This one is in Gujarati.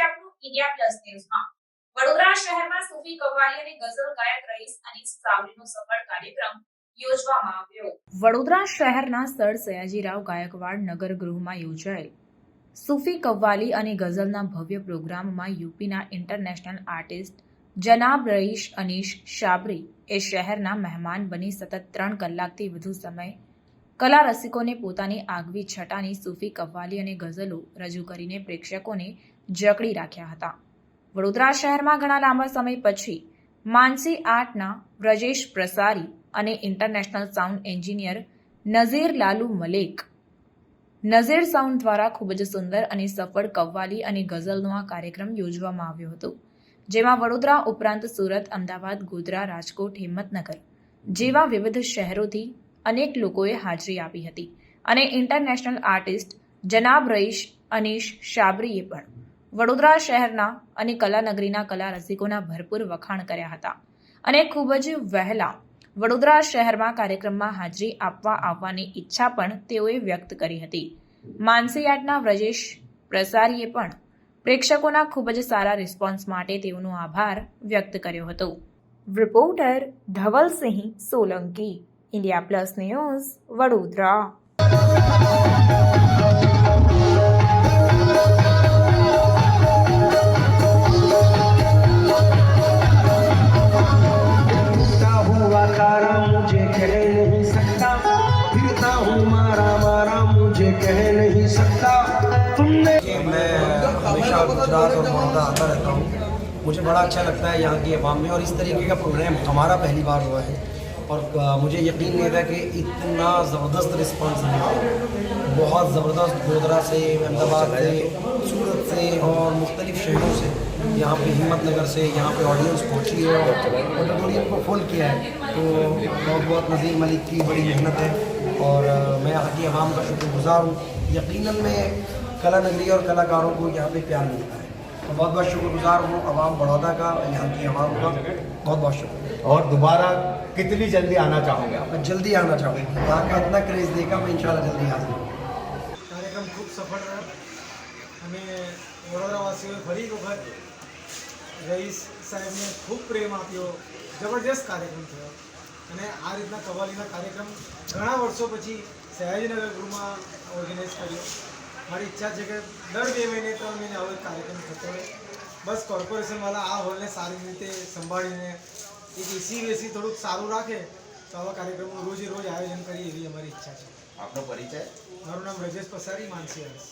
આપનું ઇન્ડિયા પ્લસ ન્યૂઝમાં. વડોદરા શહેરમાં સૂફી કવ્વાલી અને ગઝલ ગાયક રહીશ અનીસ સાવલીનો સફળ કાર્યક્રમ વડોદરા શહેરના સર સયાજીરાવ ગાયકવાડ નગર યોજાયેલ સૂફી કવ્વાલી અને ગઝલના ભવ્ય પ્રોગ્રામમાં યુપીના ઇન્ટરનેશનલ આર્ટિસ્ટ જનાબ રઈશ અનીશ શાબરી એ શહેરના મહેમાન બની સતત ત્રણ કલાકથી વધુ સમય કલા રસિકોને પોતાની આગવી છટાની સૂફી કવ્વાલી અને ગઝલો રજૂ કરીને પ્રેક્ષકોને જકડી રાખ્યા હતા. વડોદરા શહેરમાં ઘણા લાંબા સમય પછી માનસી આર્ટના વ્રજેશ પ્રસારી અને international sound engineer Nazir Lalu Malek. Nazir sound દ્વારા ખૂબ જ સુંદર અને સફળ કવ્વાલી અને ગઝલનો આ કાર્યક્રમ યોજવામાં આવ્યો હતો, જેમાં વડોદરા ઉપરાંત સુરત, અમદાવાદ, ગોધરા, રાજકોટ, હિંમતનગર જેવા વિવિધ શહેરોથી અનેક લોકોએ હાજરી આપી હતી. અને ઇન્ટરનેશનલ આર્ટિસ્ટ જનાબ રઈશ, અનીશ શાબરીએ પણ વડોદરા શહેરના અને કલાનગરીના કલા રસિકોના ભરપૂર વખાણ કર્યા હતા. અને ખૂબ જ વહેલા વડોદરા શહેરમાં કાર્યક્રમમાં હાજરી આપવા આવવાની ઈચ્છા પણ તેઓએ વ્યક્ત કરી હતી. માનસી આર્ટના વ્રજેશ પ્રસારીએ પણ પ્રેક્ષકોના ખૂબ જ સારા રિસ્પોન્સ માટે તેઓનો આભાર વ્યક્ત કર્યો હતો. Reporter Dhavalsinh Solanki India plus news Vadodara टूटा हुआ तारा मुझे कह नहीं सकता फिरता हूँ मारा मारा मुझे कह नहीं सकता तुमने कि मैं हमेशा गुजरात और बड़ौदा आता रहता हूँ मुझे बड़ा अच्छा लगता है यहाँ की आवाम में और इस तरीके का प्रोग्राम हमारा पहली बार हुआ है اور مجھے یقین نہیں تھا کہ اتنا زبردست رسپانس ملا۔ بہت زبردست گودرا سے احمد آباد سے صورت سے اور مختلف شہروں سے۔ یہاں پہ ہمت نگر سے، یہاں پہ آڈینس پہنچی ہے آڈیٹوریم کو فل کیا ہے۔ تو بہت بہت نظیر ملک کی بڑی محنت ہے اور میں یہاں کی عوام کا شکر گزار ہوں۔ یقیناً میں کلا نگری اور کلاکاروں کو یہاں پہ پیار ملتا ہے۔ तो बहुत बहुत शुक्रगुजार हूँ आवाम बड़ौदा का यहाँ की आवाम का बहुत बहुत शुक्रिया और दोबारा कितनी जल्दी आना चाहोगे आप मैं जल्दी आना चाहूँगा यहाँ का इतना क्रेज़ देखा मैं इंशाल्लाह जल्दी हाजिर हूँ કાર્યક્રમ ખૂબ સફળ રહ્યો અને વડોદરાવાસીઓએ ફરી એક વખત રઈસ સાહેબને ખૂબ પ્રેમ આપ્યો જબરજસ્ત કાર્યક્રમ થયો અને આ રીતના કવાલીના કાર્યક્રમ ઘણા વર્ષો પછી સયાજીનગર ગૃહમાં ઓર્ગેનાઇઝ કર્યો મારી ઈચ્છા છે કે દર બે મહિને ત્રણ મહિને આવો કાર્યક્રમ થતો હોય. બસ કોર્પોરેશનવાળા આ હોલને સારી રીતે સંભાળીને એક એસી વેસી થોડુંક સારું રાખે તો આવા કાર્યક્રમનું રોજે રોજ આયોજન કરીએ એવી અમારી ઈચ્છા છે. આપનો પરિચય? મારું નામ રજેશ પસારી માનસી હર્ષ.